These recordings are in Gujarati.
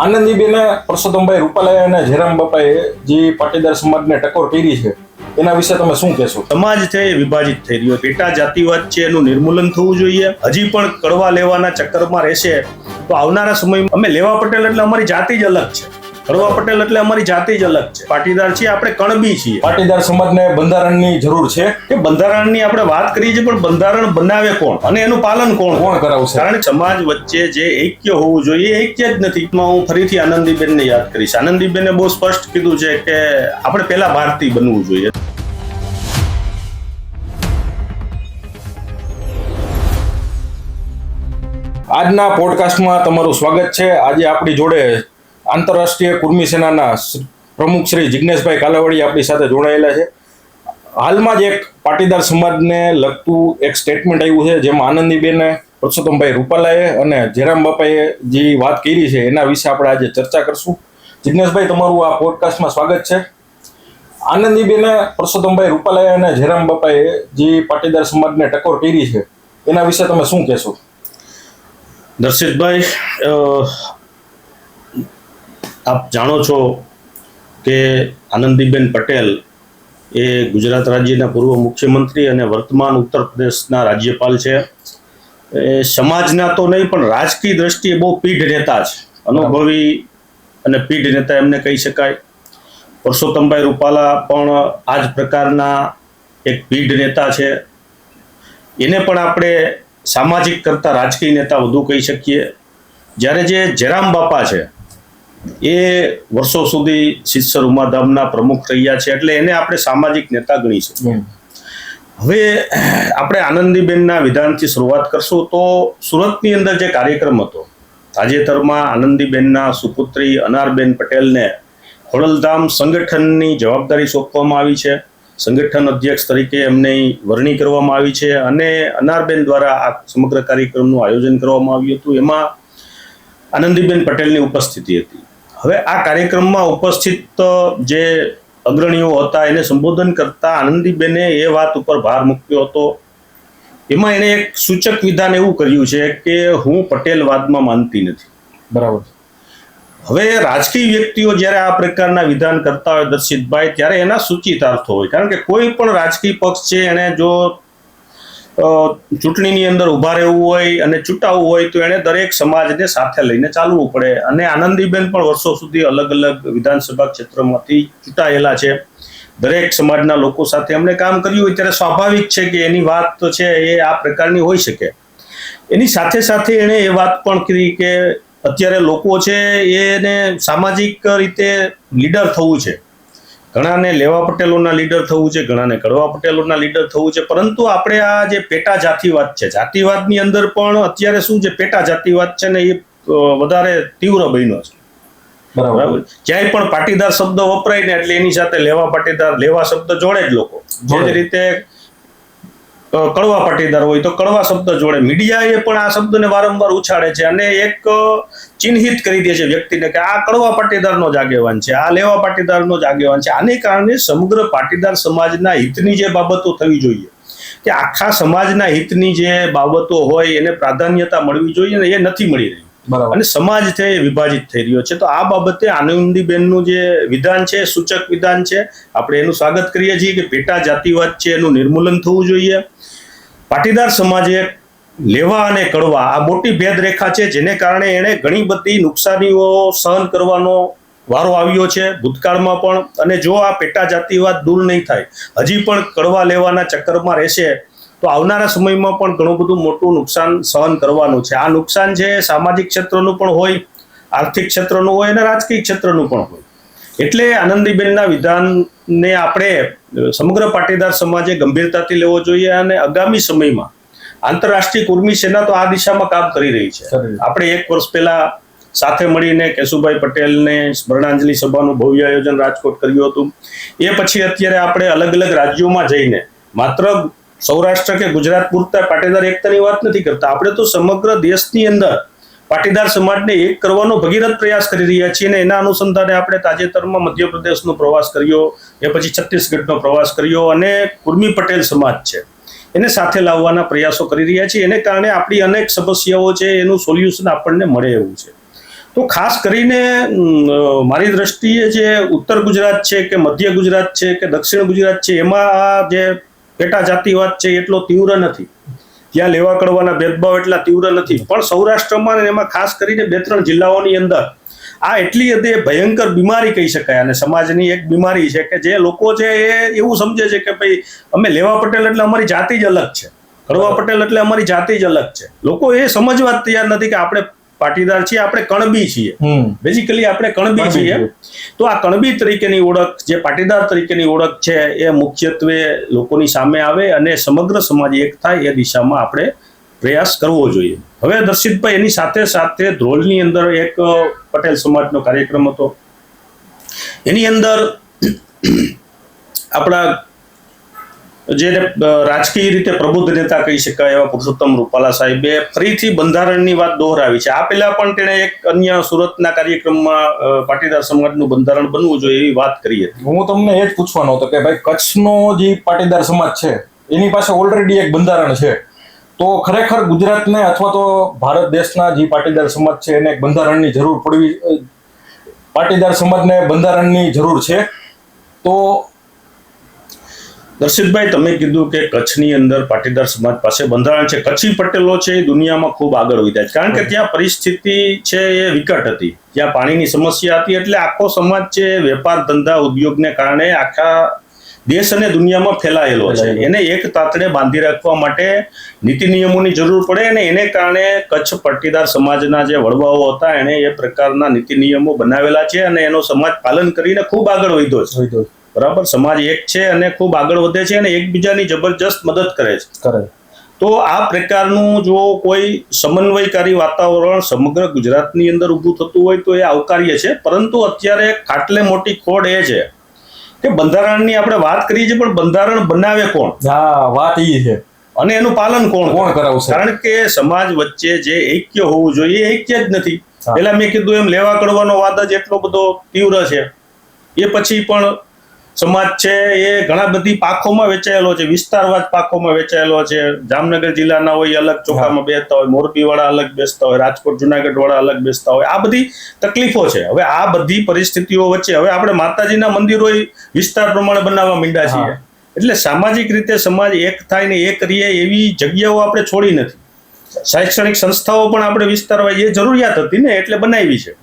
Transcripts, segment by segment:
આનંદીબેને પરસોત્તમભાઈ રૂપાલાએ અને જયરામ બાપાએ જે પાટીદાર સમાજને ટકોર કરી છે, એના વિશે તમે શું કહેશો? સમાજ છે એ વિભાજિત થઈ રહ્યો. પેટા જાતિવાદ છે એનું નિર્મૂલન થવું જોઈએ. હજી પણ કડવા લેવાના ચક્કરમાં રહેશે તો આવનારા સમયમાં અમે લેવા પટેલ એટલે અમારી જાતિ જ અલગ છે. કડવા પટેલ એટલે અમારી જાતિ જ અલગ છે. પાટીદાર છીએ આપણે કણબી છીએ. પાટીદાર સમાજને બંધારણની જરૂર છે. કે બંધારણની આપણે વાત કરીએ છીએ પણ બંધારણ બનાવે કોણ? અને એનું પાલન કોણ? કોણ કરાવશે? કારણ સમાજ વચ્ચે જે ઐક્ય હોવું જોઈએ ઐક્ય જ નથી. હું ફરીથી આનંદીબેનને યાદ કરીશ. આનંદીબેને બહુ સ્પષ્ટ કીધું છે કે આપણે પહેલા ભારતીય બનવું જોઈએ. આજના પોડકાસ્ટમાં તમારું સ્વાગત છે. આજે આપણી જોડે આંતરરાષ્ટ્રીય કુર્મી સેનાના પ્રમુખ શ્રી જિજ્ઞેશભાઈ કાલાવાડી આપણી સાથે જોડાયેલા છે. હાલમાં જ એક પાટીદાર સમાજને લગતું એક સ્ટેટમેન્ટ આવ્યું છે, જેમાં આનંદીબેને પરસોત્તમભાઈ રૂપાલાએ અને જયરામ બાપાએ જે વાત કરી છે, એના વિશે આપણે આજે ચર્ચા કરશું. જિજ્ઞેશભાઈ તમારું આ પોડકાસ્ટમાં સ્વાગત છે. આનંદીબેને પરસોત્તમભાઈ રૂપાલાએ અને જયરામ બાપાએ જે પાટીદાર સમાજને ટકોર કરી છે, એના વિશે તમે શું કહેશો? દર્શિતભાઈ આપ જાણો છો કે આનંદીબેન પટેલ એ ગુજરાત રાજ્યના પૂર્વ મુખ્યમંત્રી અને વર્તમાન ઉત્તર પ્રદેશના રાજ્યપાલ છે. એ સમાજના તો નહીં, પણ રાજકીય દ્રષ્ટિએ બહુ પીઢ નેતા છે. અનુભવી અને પીઢ નેતા એમને કહી શકાય. પરસોત્તમભાઈ રૂપાલા પણ આ જ પ્રકારના એક પીઢ નેતા છે. એને પણ આપણે સામાજિક કરતા રાજકીય નેતા વધુ કહી શકીએ. જ્યારે જે જયરામ બાપા છે એ વર્ષો સુધી શિષ્યર ઉમાધામના પ્રમુખ રહ્યા છે એટલે એને આપણે સામાજિક નેતા ગણી શકીએ હવે આપણે આનંદીબેનના વિધાનથી શરૂઆત કરશું તો સુરતની અંદર જે કાર્યક્રમ હતો તાજેતરમાં આનંદીબેનના સુપુત્રી અનારબેન પટેલને ખોડલધામ સંગઠનની જવાબદારી સોંપવામાં આવી છે. સંગઠન અધ્યક્ષ તરીકે એમને વરણી કરવામાં આવી છે અને અનારબેન દ્વારા આ સમગ્ર કાર્યક્રમનું આયોજન કરવામાં આવ્યું હતું. એમાં આનંદીબેન પટેલની ઉપસ્થિતિ હતી. હવે આ કાર્યક્રમમાં ઉપસ્થિત જે અગ્રણીઓ હતા એને સંબોધન કરતા આનંદીબેને એ વાત ઉપર ભાર મૂક્યો હતો. એમાં એણે એક સૂચક વિધાન એવું કર્યું છે કે હું પટેલવાદમાં માનતી નથી. બરાબર. હવે રાજકીય વ્યક્તિઓ જ્યારે આ પ્રકારના વિધાન કરતા હોય દર્શિતભાઈ ત્યારે એના સૂચિતાર્થો હોય. કારણ કે કોઈ પણ રાજકીય પક્ષ છે એને જો ચૂંટણીની અંદર ઊભા રહેવું હોય અને ચૂંટાવવું હોય તો એણે દરેક સમાજને સાથે લઈને ચાલવું પડે. અને આનંદીબેન પણ વર્ષો સુધી અલગ અલગ વિધાનસભા ક્ષેત્રમાંથી ચૂંટાયેલા છે. દરેક સમાજના લોકો સાથે એમણે કામ કર્યું હોય ત્યારે સ્વાભાવિક છે કે એની વાત તો છે, એ આ પ્રકારની હોઈ શકે. એની સાથે સાથે એણે એ વાત પણ કરી કે અત્યારે લોકો છે, એને સામાજિક રીતે લીડર થવું છે. ઘણાને લેવા પટેલોના લીડર થવું છે ઘણાને કડવા પટેલોના લીડર થવું છે. પરંતુ આપણે આ જે પેટા જાતિવાદ છે જાતિવાદની અંદર પણ અત્યારે શું છે પેટા જાતિવાદ છે ને એ વધારે તીવ્ર બન્યો છે. બરાબર. જ્યાંય ક્યાંય પણ પાટીદાર શબ્દ વપરાય ને એટલે એની સાથે લેવા પાટીદાર લેવા શબ્દ જોડે જ લોકો. જે રીતે કડવા પાટીદાર હોય તો કડવા શબ્દ જોડે મીડિયાએ પણ આ શબ્દને વારંવાર ઉછાળે છે અને એક ચિહ્નિત કરી દે છે વ્યક્તિને કે આ કડવા પાટીદારનો જ આગેવાન છે આ લેવા પાટીદારનો જ આગેવાન છે. આને કારણે સમગ્ર પાટીદાર સમાજના હિતની જે બાબતો થવી જોઈએ કે આખા સમાજના હિતની જે બાબતો હોય એને પ્રાધાન્યતા મળવી જોઈએ ને એ નથી મળી રહી. બરાબર. અને સમાજ છે એ વિભાજિત થઈ રહ્યો છે. તો આ બાબતે આનંદીબેનનું જે વિધાન છે સૂચક વિધાન છે આપણે એનું સ્વાગત કરીએ છીએ કે પેટા જાતિવાદ છે એનું નિર્મૂલન થવું જોઈએ. પાટીદાર સમાજે લેવા અને કડવા આ મોટી ભેદરેખા છે, જેને કારણે એણે ઘણી બધી નુકસાનીઓ સહન કરવાનો વારો આવ્યો છે ભૂતકાળમાં પણ. અને જો આ પેટા જાતિવાદ દૂર નહીં થાય, હજી પણ કડવા લેવાના ચક્કરમાં રહેશે, તો આવનારા સમયમાં પણ ઘણું બધું મોટું નુકસાન સહન કરવાનું છે. આ નુકસાન છે સામાજિક ક્ષેત્રનું પણ હોય, આર્થિક ક્ષેત્રનું હોય અને રાજકીય ક્ષેત્રનું પણ હોય. એટલે આનંદીબેનના વિધાનને આપણે સમગ્ર પાટીદાર સમાજે ગંભીરતાથી લેવો જોઈએ અને આગામી સમયમાં આંતરરાષ્ટ્રીય કુર્મી સેના તો આ દિશામાં કામ કરી રહી છે. આપણે એક વર્ષ પહેલા સાથે મળીને કેશુભાઈ પટેલને સ્મરણાંજલિ સભાનું ભવ્ય આયોજન રાજકોટ કર્યું હતું. એ પછી અત્યારે આપણે અલગ અલગ રાજ્યોમાં જઈને માત્ર સૌરાષ્ટ્ર કે ગુજરાત પૂરતા પાટીદાર એકતાની વાત નથી કરતા. આપણે તો સમગ્ર દેશની અંદર પાટીદાર સમાજને એક કરવાનો ભગીરથ પ્રયાસ કરી રહ્યા છીએ અને એના અનુસંધાને આપણે તાજેતરમાં મધ્યપ્રદેશનો પ્રવાસ કર્યો, એ પછી છત્તીસગઢનો પ્રવાસ કર્યો અને કુર્મી પટેલ સમાજ છે. એને સાથે લાવવાના પ્રયાસો કરી રહ્યા છીએ. એને કારણે આપણી અનેક સમસ્યાઓ છે, એનું સોલ્યુશન આપણને મળે એવું છે. તો ખાસ કરીને મારી દ્રષ્ટિએ જે ઉત્તર ગુજરાત છે કે મધ્ય ગુજરાત છે કે દક્ષિણ ગુજરાત છે, એમાં આ જે પેટા જાતિવાદ છે એટલો તીવ્ર નથી. ત્યાં લેવા કડવાના ભેદભાવ એટલા તીવ્ર નથી. પણ સૌરાષ્ટ્રમાં અને એમાં ખાસ કરીને બે ત્રણ જિલ્લાઓની અંદર આ એટલી હદે ભયંકર બીમારી કહી શકાય અને સમાજની એક બીમારી છે કે જે લોકો છે એ એવું સમજે છે કે ભાઈ અમે લેવા પટેલ એટલે અમારી જાતિ જ અલગ છે. કડવા પટેલ એટલે અમારી જાતિ જ અલગ છે. લોકો એ સમજવા તૈયાર નથી કે આપણે પાટીદાર છીએ આપણે કણબી છીએ. બેઝિકલી આપણે કણબી કણબી છીએ. તો આ કણબી તરીકેની ઓળખ જે પાટીદાર તરીકેની ઓળખ છે એ મુખ્યત્વે લોકોની સામે આવે અને સમગ્ર સમાજ એક થાય એ દિશામાં આપણે પ્રયાસ કરવો જોઈએ. હવે દર્શિતભાઈ એની સાથે સાથે ધ્રોલની અંદર એક પટેલ સમાજનો કાર્યક્રમ હતો. એની અંદર આપણા જે અ, રાજકીય રીતે પ્રબુદ્ધ નેતા કહી શકાય એવા પુરુષોત્તમ રૂપાલા સાહેબે ફરીથી બંધારણની વાત દોહરાવી છે. આ પહેલા પણ તેણે એક અન્ય સુરતના કાર્યક્રમમાં પાટીદાર સમાજનું બંધારણ બનવું જોઈએ એવી વાત કરી હતી. હું તમને એ જ પૂછવાનો હતો કે ભાઈ કચ્છનો જે પાટીદાર સમાજ છે એની પાસે ઓલરેડી એક બંધારણ છે. તો ખરેખર ગુજરાતને અથવા તો ભારત દેશના જે પાટીદાર સમાજ છે એને એક બંધારણની જરૂર પડવી પાટીદાર સમાજને બંધારણની જરૂર છે. તો દર્શિતભાઈ તમે કીધું કે કચ્છની અંદર પાટીદાર સમાજ પાસે બંધારણ છે. કચ્છી પટેલો છે એ દુનિયામાં ખૂબ આગળ વધ્યા છે. કારણ કે ત્યાં પરિસ્થિતિ છે એ વિકટ હતી. ત્યાં પાણીની સમસ્યા હતી એટલે આખો સમાજ છે વેપાર ધંધા ઉદ્યોગને કારણે આખા દેશ અને દુનિયામાં ફેલાયેલો છે. એને એક તાતણે બાંધી રાખવા માટે નીતિ નિયમોની જરૂર પડે અને એને કારણે કચ્છ પાટીદાર સમાજના જે વડવાઓ હતા એણે એ પ્રકારના નીતિ નિયમો બનાવેલા છે અને એનો સમાજ પાલન કરીને ખૂબ આગળ વધ્યો છે. બરાબર? સમાજ એક છે અને ખૂબ આગળ વધે છે અને એકબીજાની જબરજસ્ત મદદ કરે છે. કરે. તો આ પ્રકારનું જો કોઈ સમન્વયકારી વાતાવરણ સમગ્ર ગુજરાતની અંદર ઊભું થતું હોય તો એ આવકાર્ય છે. પરંતુ અત્યારે ખાટલે મોટી ખોડ એ છે કે બંધારણની આપણે વાત કરીએ છીએ પણ બંધારણ બનાવે કોણ? હા વાત એ છે. અને એનું પાલન કોણ કોણ કરાવશે? કારણ કે સમાજ વચ્ચે જે ઐક્ય હોવું જોઈએ એ ઐક્ય જ નથી. પેલા મેં કીધું એમ લેવા કરવાનો વાદ જ એટલો બધો તીવ્ર છે. એ પછી પણ સમાજ છે એ ઘણા બધી પાખોમાં વેચાયેલો છે વિસ્તારવાદ પાખોમાં વેચાયેલો છે. જામનગર જિલ્લાના હોય અલગ ચોખામાં બેસતા હોય મોરબી વાળા અલગ બેસતા હોય રાજકોટ જુનાગઢ વાળા અલગ બેસતા હોય. આ બધી તકલીફો છે. હવે આ બધી પરિસ્થિતિઓ વચ્ચે હવે આપણે માતાજીના મંદિરો વિસ્તાર પ્રમાણે બનાવવા માંડ્યા છીએ. એટલે સામાજિક રીતે સમાજ એક થાય ને એક રીએ એવી જગ્યાઓ આપણે છોડી નથી. શૈક્ષણિક સંસ્થાઓ પણ આપણે વિસ્તારવા એ જરૂરિયાત હતી ને એટલે બનાવી છે.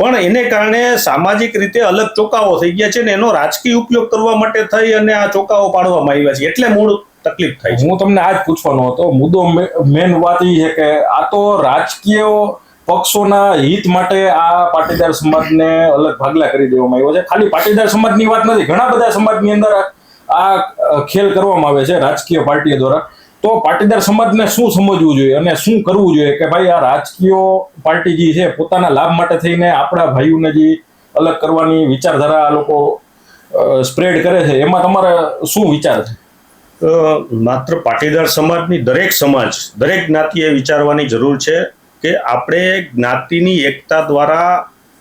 પણ એને કારણે સામાજિક રીતે અલગ ચોકાઓ થઈ ગયા છે ને એનો રાજકીય ઉપયોગ કરવા માટે થઈ અને આ ચોકાઓ પાડવામાં આવ્યા છે. એટલે મૂળ તકલીફ થાય છે. હું તમને આજ પૂછવાનો હતો, મુદ્દો મેન વાત એ છે કે આ તો રાજકીય પક્ષોના હિત માટે આ પાટીદાર સમાજને અલગ ભાગલા કરી દેવામાં આવ્યો છે. ખાલી પાટીદાર સમાજની વાત નથી, ઘણા બધા સમાજની અંદર આ ખેલ કરવામાં આવે છે રાજકીય પાર્ટીઓ દ્વારા. તો પાટીદાર સમાજને શું સમજવું જોઈએ અને શું કરવું જોઈએ કે ભાઈ આ રાજકીય પાર્ટી જે છે, પોતાના લાભ માટે થઈને આપણા ભાઈઓને જે અલગ કરવાની વિચારધારા આ લોકો સ્પ્રેડ કરે છે, એમાં તમારા શું વિચાર છે? માત્ર પાટીદાર સમાજની દરેક સમાજ, દરેક જ્ઞાતિએ વિચારવાની જરૂર છે કે આપણે જ્ઞાતિની એકતા દ્વારા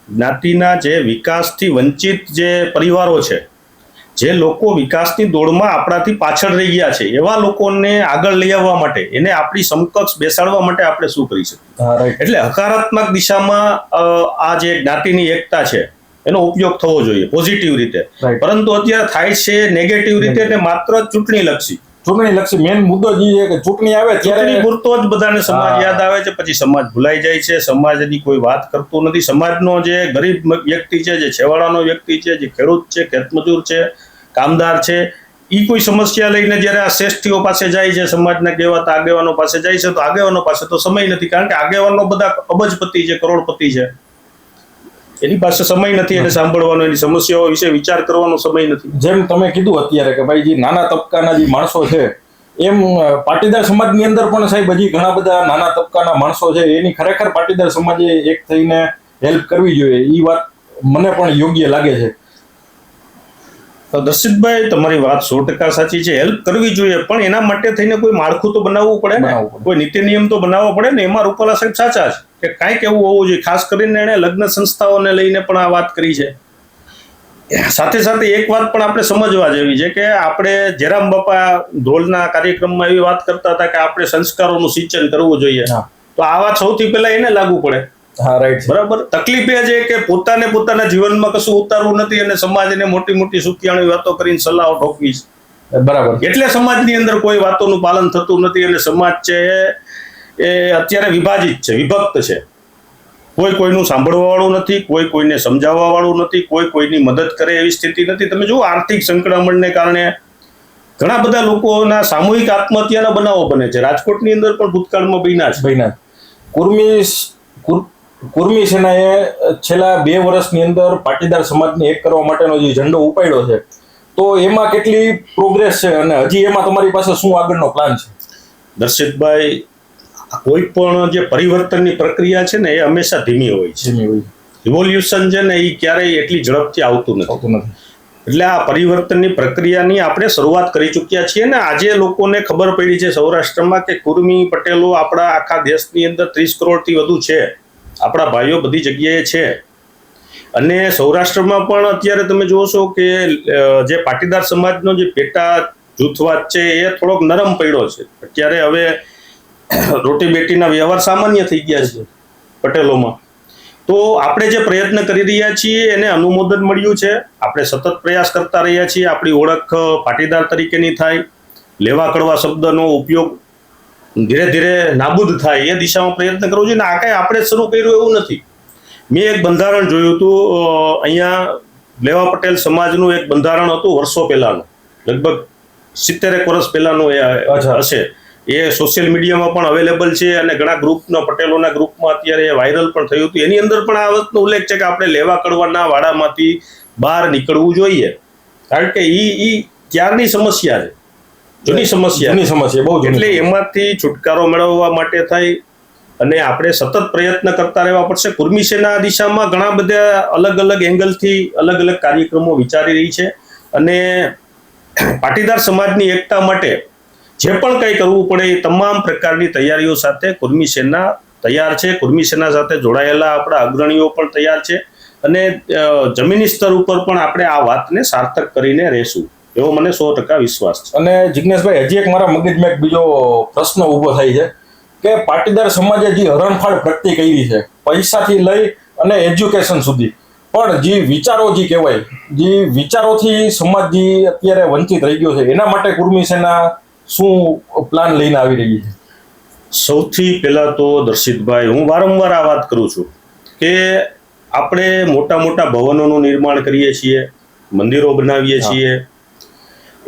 જ્ઞાતિના જે વિકાસથી વંચિત જે પરિવારો છે જે લોકો વિકાસની દોડમાં આપણાથી પાછળ રહી ગયા છે એવા લોકોને આગળ લઈ આવવા માટે એને આપણી સમકક્ષ બેસાડવા માટે આપણે શું કરી શકીએ? એટલે હકારાત્મક દિશામાં આ જે જ્ઞાતિની એકતા છે એનો ઉપયોગ થવો જોઈએ પોઝિટિવ રીતે. પરંતુ અત્યારે થાય છે નેગેટિવ રીતે ને માત્ર ચૂંટણી લક્ષી ચૂંટણી લક્ષી મેન મુદ્દો જ છે કે ચૂંટણી આવે ચૂંટણી ત્યારે પૂરતો જ બધાને સમાજ યાદ આવે છે પછી સમાજ ભૂલાઈ જાય છે સમાજની કોઈ વાત કરતું નથી. સમાજનો જે ગરીબ વ્યક્તિ છે જે છેવાડાનો વ્યક્તિ છે જે ખેડૂત છે ખેતમજૂર છે કામદાર છે એ કોઈ સમસ્યા લઈને જ્યારે આ શ્રેષ્ઠીઓ પાસે જાય છે, સમાજના કહેવાતા આગેવાનો પાસે જાય છે, તો આગેવાનો પાસે તો સમય નથી, કારણ કે આગેવાનો બધા અબજપતિ છે, કરોડપતિ છે. એની પાસે સમય નથી એને સાંભળવાનો, એની સમસ્યાઓ વિશે વિચાર કરવાનો સમય નથી. જેમ તમે કીધું અત્યારે કે ભાઈ જે નાના તબક્કાના જે માણસો છે, એમ પાટીદાર સમાજની અંદર પણ સાહેબ હજી ઘણા બધા નાના તબક્કાના માણસો છે, એની ખરેખર પાટીદાર સમાજે એક થઈને હેલ્પ કરવી જોઈએ એ વાત મને પણ યોગ્ય લાગે છે. તો દર્શિતભાઈ તમારી વાત સો ટકા સાચી છે. હેલ્પ કરવી જોઈએ પણ એના માટે થઈને કોઈ માળખું તો બનાવવું પડે ને? કોઈ નીતિ નિયમ તો બનાવવો પડે ને? એમાં રૂપાલા સાહેબ સાચા છે કે કાંઈક એવું હોવું જોઈએ. ખાસ કરીને એણે લગ્ન સંસ્થાઓને લઈને પણ આ વાત કરી છે. સાથે સાથે એક વાત પણ આપણે સમજવા જેવી છે કે આપણે જેરામ બાપા ઢોલના કાર્યક્રમમાં એવી વાત કરતા હતા કે આપણે સંસ્કારોનું સિંચન કરવું જોઈએ. હા. તો આ વાત સૌથી પહેલા એને લાગુ પડે. હા રાઈટ બરાબર? તકલીફ એ છે કે પોતાને પોતાના જીવનમાં કશું ઉતારવું નથી અને સમાજને મોટી મોટી સુખિયાણી વાતો કરીને સલાહો ઠોકવી છે. બરાબર. એટલે સમાજની અંદર કોઈ વાતોનું પાલન થતું નથી એટલે સમાજ છે એ- અત્યારે વિભાજિત છે વિભક્ત છે. કોઈ કોઈનું સાંભળવા વાળું નથી કોઈ કોઈને સમજાવવા વાળું નથી કોઈ કોઈની મદદ કરે એવી સ્થિતિ નથી. તમે જુઓ આર્થિક સંકળામણને કારણે ઘણા બધા લોકોના સામૂહિક આત્મહત્યાના બનાવો બને છે. રાજકોટની અંદર પણ ભૂતકાળમાં બન્યા છે. ભાઈના કુર્મી કુર- કુર્મી સેનાએ છેલ્લા બે વર્ષની અંદર પાટીદાર સમાજને એક કરવા માટેનો જે ઝંડો ઉપાડ્યો છે તો એમાં કેટલી પ્રોગ્રેસ છે અને હજી એમાં તમારી પાસે શું આગળનો પ્લાન છે? દર્શિતભાઈ કોઈ પણ જે પરિવર્તનની પ્રક્રિયા છે ને એ હંમેશા ધીમી હોય છે. રિવોલ્યુશન છે ને એ ક્યારેય એટલી ઝડપથી આવતું નથી. આવતું નથી. એટલે આ પરિવર્તનની પ્રક્રિયાની આપણે શરૂઆત કરી ચૂક્યા છીએ ને આજે લોકોને ખબર પડી છે સૌરાષ્ટ્રમાં કે કુર્મી પટેલો આપણા આખા દેશની અંદર ત્રીસ કરોડથી વધુ છે. આપણા ભાઈઓ બધી જગ્યાએ છે. અને સૌરાષ્ટ્રમાં પણ અત્યારે તમે જોશો કે જે પાટીદાર સમાજનો જે પેટા જૂથવાદ છે એ થોડોક નરમ પડ્યો છે. અત્યારે હવે રોટી બેટીના વ્યવહાર સામાન્ય થઈ ગયા છે પટેલોમાં. તો આપણે જે પ્રયત્ન કરી રહ્યા છીએ એને અનુમોદન મળ્યું છે. આપણે સતત પ્રયાસ કરતા રહ્યા છીએ. આપણી ઓળખ પાટીદાર તરીકેની થાય. લેવા કડવા શબ્દનો ઉપયોગ ધીરે ધીરે નાબૂદ થાય એ દિશામાં પ્રયત્ન કરવો જોઈએ. ને આ કાંઈ આપણે શરૂ કર્યું એવું નથી. મેં એક બંધારણ જોયું હતું અહીંયા લેવા પટેલ સમાજનું એક બંધારણ હતું વર્ષો પહેલાનું. લગભગ સિત્તેરેક વર્ષ પહેલાનું એ હશે. એ સોશિયલ મીડિયામાં પણ અવેલેબલ છે અને ઘણા ગ્રુપના પટેલોના ગ્રુપમાં અત્યારે એ વાયરલ પણ થયું હતું. એની અંદર પણ આ વાતનો ઉલ્લેખ છે કે આપણે લેવા કડવાના વાડામાંથી બહાર નીકળવું જોઈએ. કારણ કે એ એ ત્યારની સમસ્યા છે. જૂની સમસ્યા. જૂની સમસ્યા બહુ એટલે એમાંથી છુટકારો મેળવવા માટે થઈ અને આપણે સતત પ્રયત્ન કરતા રહેવા પડશે. કુર્મી સેના દિશામાં ઘણા બધા અલગ અલગ એંગલથી અલગ અલગ કાર્યક્રમો વિચારી રહી છે. અને પાટીદાર સમાજની એકતા માટે જે પણ કંઈ કરવું પડે એ તમામ પ્રકારની તૈયારીઓ સાથે કુર્મી સેના તૈયાર છે. કુર્મી સેના સાથે જોડાયેલા આપણા અગ્રણીઓ પણ તૈયાર છે. અને જમીની સ્તર ઉપર પણ આપણે આ વાતને સાર્થક કરીને રહેશું. એવો મને સો ટકા વિશ્વાસ છે. અને જિજ્ઞેશભાઈ હજી એક મારા મગજમાં એક બીજો પ્રશ્ન ઊભો થાય છે કે પાટીદાર સમાજે જે હરણફાળ પ્રગતિ કરી છે પૈસાથી લઈ અને એજ્યુકેશન સુધી. પણ જે વિચારો જે કહેવાય જે વિચારોથી સમાજ જે અત્યારે વંચિત રહી ગયો છે એના માટે કુર્મી સેના શું પ્લાન લઈને આવી રહી છે? સૌથી પહેલાં તો દર્શિતભાઈ હું વારંવાર આ વાત કરું છું કે આપણે મોટા મોટા ભવનોનું નિર્માણ કરીએ છીએ મંદિરો બનાવીએ છીએ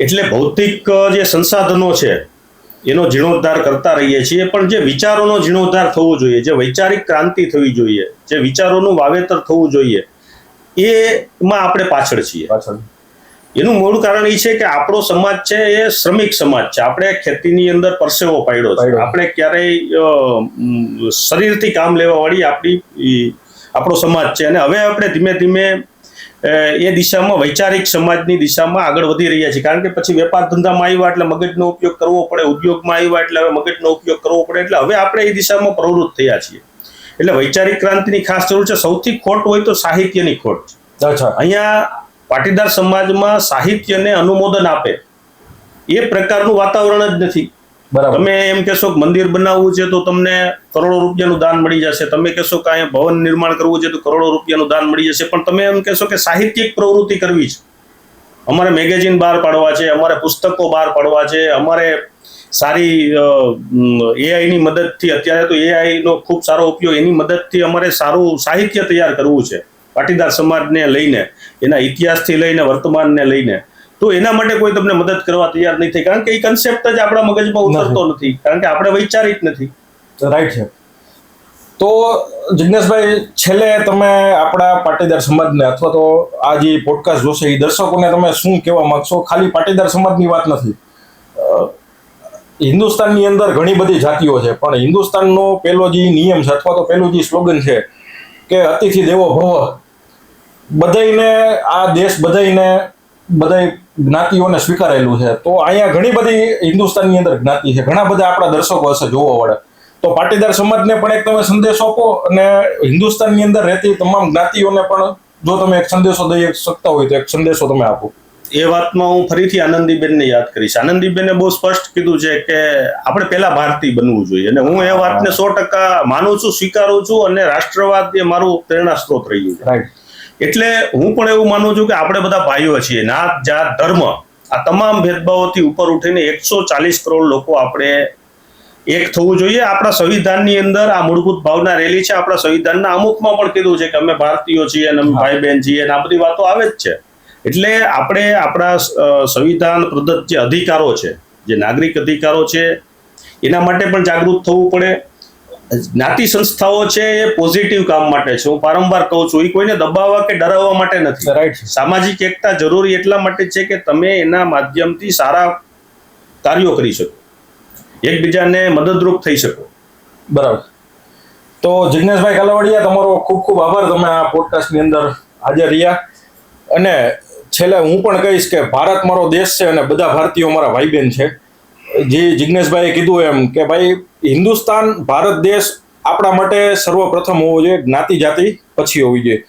એટલે ભૌતિક જે સંસાધનો છે એનો જીર્ણોદ્ધાર કરતા રહીએ છીએ. પણ જે વિચારોનો જીર્ણોદ્ધાર થવો જોઈએ જે વૈચારિક ક્રાંતિ થવી જોઈએ જે વિચારોનું વાવેતર થવું જોઈએ એમાં આપણે પાછળ છીએ. પાછળ. એનું મૂળ કારણ એ છે કે આપણો સમાજ છે એ શ્રમિક સમાજ છે. આપણે ખેતીની અંદર પરસેવો પાડ્યો છે. આપણે ક્યારેય શરીરથી કામ લેવા વાળી આપણી આપણો સમાજ છે. અને હવે આપણે ધીમે ધીમે એ દિશામાં વૈચારિક સમાજની દિશામાં આગળ વધી રહ્યા છે. કારણ કે પછી વેપાર ધંધામાં આવ્યા એટલે મગજનો ઉપયોગ કરવો પડે ઉદ્યોગમાં આવ્યા એટલે હવે મગજનો ઉપયોગ કરવો પડે એટલે હવે આપણે એ દિશામાં પ્રવૃત્ત થયા છીએ. એટલે વૈચારિક ક્રાંતિની ખાસ જરૂર છે. સૌથી ખોટ હોય તો સાહિત્યની ખોટ અચ્છા. અહીંયા પાટીદાર સમાજમાં સાહિત્યને અનુમોદન આપે. એ પ્રકારનું વાતાવરણ જ નથી. તમે એમ કહેશો કે મંદિર બનાવવું છે તો તમને કરોડો રૂપિયાનું દાન મળી જશે. તમે કહેશો કે અહીંયા ભવન નિર્માણ કરવું છે તો કરોડો રૂપિયાનું દાન મળી જશે. પણ તમે એમ કહેશો કે સાહિત્યિક પ્રવૃત્તિ કરવી છે. અમારે મેગેઝિન બહાર પાડવા છે, અમારે પુસ્તકો બહાર પાડવા છે, અમારે સારી એઆઈની મદદથી અત્યારે તો એઆઈનો ખૂબ સારો ઉપયોગ, એની મદદથી અમારે સારું સાહિત્ય તૈયાર કરવું છે. પાટીદાર સમાજને લઈને, એના ઇતિહાસથી લઈને, વર્તમાનને લઈને. તો એના માટે કોઈ તમને મદદ કરવા તૈયાર નહીં થાય. કારણ કે એ કન્સેપ્ટ જ આપણા મગજમાં ઉતરતો નથી. કારણ કે આપણે વૈચારિક નથી. રાઈટ છે. તો જિજ્ઞેશભાઈ છેલ્લે તમે આપણા પાટીદાર સમાજને અથવા તો આ જે પોડકાસ્ટ જોશે એ દર્શકોને તમે શું કહેવા માંગશો? ખાલી પાટીદાર સમાજની વાત નથી. હિન્દુસ્તાનની અંદર ઘણી બધી જાતિઓ છે પણ હિન્દુસ્તાનનો પેલો જે નિયમ છે અથવા તો પેલું જે સ્લોગન છે કે અતિથિ દેવો ભવ બધાઈને આ દેશ બધાયને બધાય જ્ઞાતિઓને સ્વીકારેલું છે. તો અહીંયા ઘણી બધી હિન્દુસ્તાનની અંદર જ્ઞાતિ છે. ઘણા બધા આપણા દર્શકો હશે જોવા વળે. તો પાટીદાર સમાજને પણ એક તમે સંદેશો આપો અને હિન્દુસ્તાનની અંદર રહેતી તમામ જ્ઞાતિઓને પણ જો તમે એક સંદેશો દઈ શકતા હોય તો એક સંદેશો તમે આપો. એ વાતમાં હું ફરીથી આનંદીબેનને યાદ કરીશ. આનંદીબેને બહુ સ્પષ્ટ કીધું છે કે આપણે પહેલા ભારતીય બનવું જોઈએ અને હું એ વાતને સો ટકા માનું છું સ્વીકારું છું અને રાષ્ટ્રવાદ એ મારું પ્રેરણા સ્ત્રોત રહ્યું છે. રાઈટ એટલે હું પણ એવું માનું છું કે આપણે બધા ભાઈઓ છીએ. નાત જાત ધર્મ આ તમામ ભેદભાવોથી ઉપર ઉઠીને એકસો ચાલીસ કરોડ લોકો આપણે એક થવું જોઈએ. આપણા સંવિધાનની અંદર આ મૂળભૂત ભાવના રેલી છે. આપણા સંવિધાનના અમુકમાં પણ કીધું છે કે અમે ભારતીયો છીએ અને અમે ભાઈ બહેન છીએ અને આ બધી વાતો આવે જ છે. એટલે આપણે આપણા સંવિધાન પ્રદત્ત જે અધિકારો છે જે નાગરિક અધિકારો છે એના માટે પણ જાગૃત થવું પડે. જ્ઞાતિ સંસ્થાઓ છે એ પોઝિટિવ કામ માટે છે. હું વારંવાર કહું છું એ કોઈને દબાવવા કે ડરાવવા માટે નથી. રાઈટ સામાજિક એકતા જરૂરી એટલા માટે છે કે તમે એના માધ્યમથી સારા કાર્યો કરી શકો. એકબીજાને મદદરૂપ થઈ શકો. બરાબર. તો જિજ્ઞેશભાઈ કાલાવાડિયા તમારો ખૂબ ખૂબ આભાર. તમે આ પોડકાસ્ટની અંદર હાજર રહ્યા. અને છેલ્લે હું પણ કહીશ કે ભારત મારો દેશ છે અને બધા ભારતીયો મારા ભાઈ બહેન છે. જે જિજ્ઞેશભાઈએ કીધું એમ કે ભાઈ હિન્દુસ્તાન ભારત દેશ આપણા માટે સર્વપ્રથમ હોવો જોઈએ જ્ઞાતિ જાતિ પછી હોવી જોઈએ.